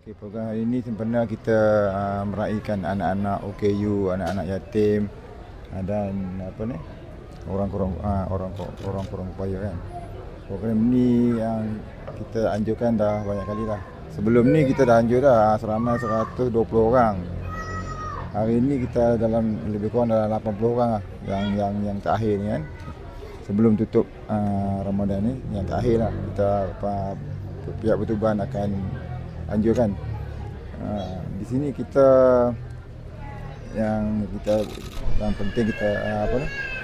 Okey, program hari ini sempena kita uh, meraihkan anak-anak OKU, anak-anak yatim uh, dan apa ni? Orang kurang uh, orang orang kurang upaya kan. Program ni yang kita anjurkan dah banyak kali dah. Sebelum ni kita dah anjur dah seramai 120 orang. Hari ni kita dalam lebih kurang dalam 80 orang lah yang yang yang terakhir ni kan. Sebelum tutup uh, Ramadan ni yang terakhir lah kita uh, pihak bertuban akan anjurkan. Uh, di sini kita yang kita yang penting kita uh, apa?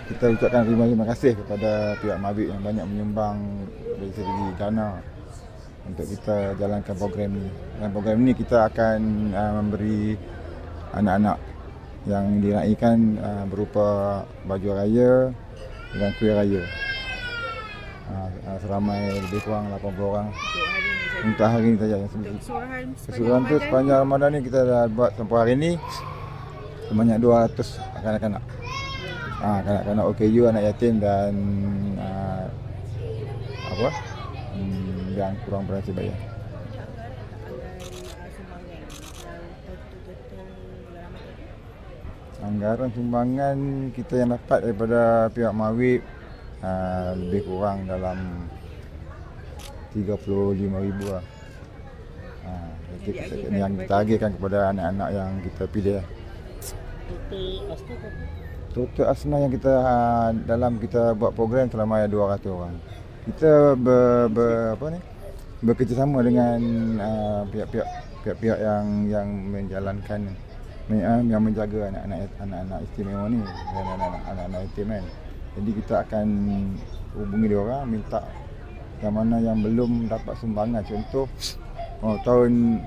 Kita ucapkan terima, terima kasih kepada pihak Mabik yang banyak menyumbang dari segi dana untuk kita jalankan program ni. Dan program ni kita akan uh, memberi anak-anak yang dinaikkan uh, berupa baju raya dan kuih raya. Uh, uh, seramai lebih kurang 80 orang untuk hari ni saja. Keseluruhan Keseluruhan tu sepanjang Ramadan ni kita dah buat sampai hari ni sebanyak 200 kanak-kanak. Ah, kanak-kanak OKU, anak yatim dan uh, apa? Hmm, yang kurang berhasil bayar. Anggaran sumbangan kita yang dapat daripada pihak Mawib uh, lebih kurang dalam 35,000 lah. Ha, jadi kita, yang kita agihkan kepada anak-anak yang kita pilih lah. Total asna yang kita uh, dalam kita buat program selama ada 200 orang. Kita ber, ber apa ni? bekerjasama dengan uh, pihak-pihak pihak-pihak yang yang menjalankan uh, yang menjaga anak-anak anak-anak istimewa ni dan anak-anak anak-anak yatim kan. Jadi kita akan hubungi dia orang minta yang mana yang belum dapat sumbangan contoh oh, tahun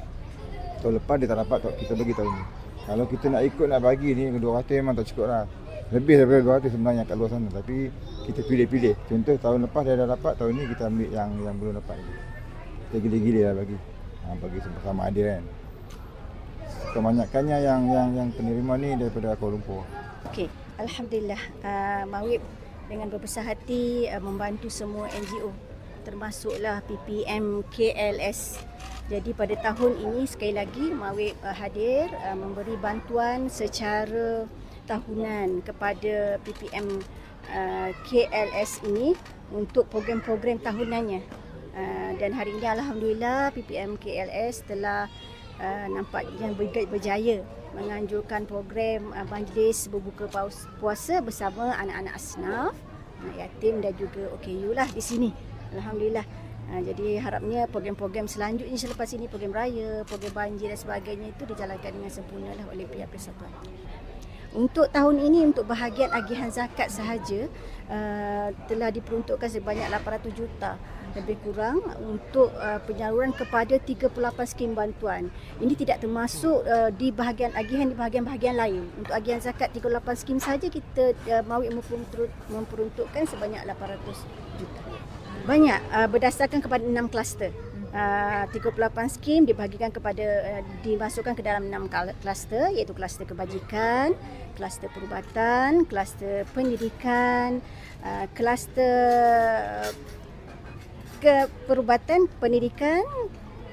tahun lepas dia tak dapat kita bagi tahun ni. Kalau kita nak ikut nak bagi ni 200 memang tak cukup lah. Lebih daripada 200 sebenarnya kat luar sana tapi kita pilih-pilih. Contoh tahun lepas dia dah dapat, tahun ni kita ambil yang yang belum dapat lagi. Kita gila-gila lah bagi. Ha, bagi sama adil kan. Kebanyakannya yang yang yang penerima ni daripada Kuala Lumpur. Okey, alhamdulillah uh, Mawib dengan berbesar hati uh, membantu semua NGO termasuklah PPM KLS. Jadi pada tahun ini sekali lagi Mawib uh, hadir uh, memberi bantuan secara tahunan kepada PPM uh, KLS ini untuk program-program tahunannya. Uh, dan hari ini alhamdulillah PPM KLS telah uh, nampak yang berjaya menganjurkan program uh, majlis berbuka puasa bersama anak-anak asnaf, anak yatim dan juga OKU lah di sini. Alhamdulillah. Uh, jadi harapnya program-program selanjutnya selepas ini program raya, program banjir dan sebagainya itu dijalankan dengan sempurna lah oleh pihak persatuan. Untuk tahun ini untuk bahagian agihan zakat sahaja uh, telah diperuntukkan sebanyak 800 juta lebih kurang untuk uh, penyaluran kepada 38 skim bantuan. Ini tidak termasuk uh, di bahagian agihan di bahagian-bahagian lain. Untuk agihan zakat 38 skim saja kita uh, mahu memperuntukkan sebanyak 800 juta. Banyak uh, berdasarkan kepada 6 kluster. Uh, 38 skim dibahagikan kepada uh, dimasukkan ke dalam 6 kluster iaitu kluster kebajikan, kluster perubatan, kluster pendidikan, uh, kluster keperubatan, pendidikan,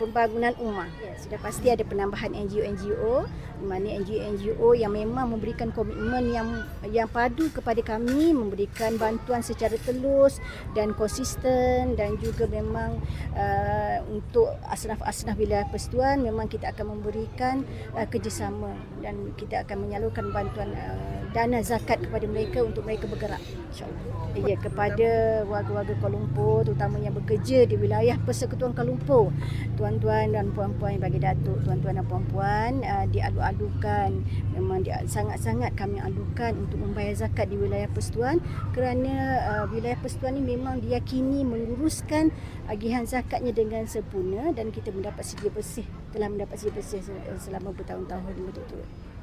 pembangunan rumah. Sudah pasti ada penambahan NGO-NGO di mana NGO-NGO yang memang memberikan komitmen yang yang padu kepada kami memberikan bantuan secara telus dan konsisten dan juga memang uh, untuk asnaf-asnaf wilayah persekutuan memang kita akan memberikan uh, kerjasama dan kita akan menyalurkan bantuan uh, dana zakat kepada mereka untuk mereka bergerak insyaallah. Ya kepada warga-warga Kuala Lumpur terutamanya yang bekerja di wilayah Persekutuan Kuala Lumpur tuan-tuan dan puan-puan bagi datuk tuan-tuan dan puan-puan uh, dialu-alukan memang dia sangat-sangat kami alukan untuk membayar zakat di wilayah persekutuan kerana uh, wilayah persekutuan ini memang diyakini menguruskan agihan zakatnya dengan sempurna dan kita mendapat sedia bersih telah mendapat sedia bersih selama bertahun-tahun berturut-turut.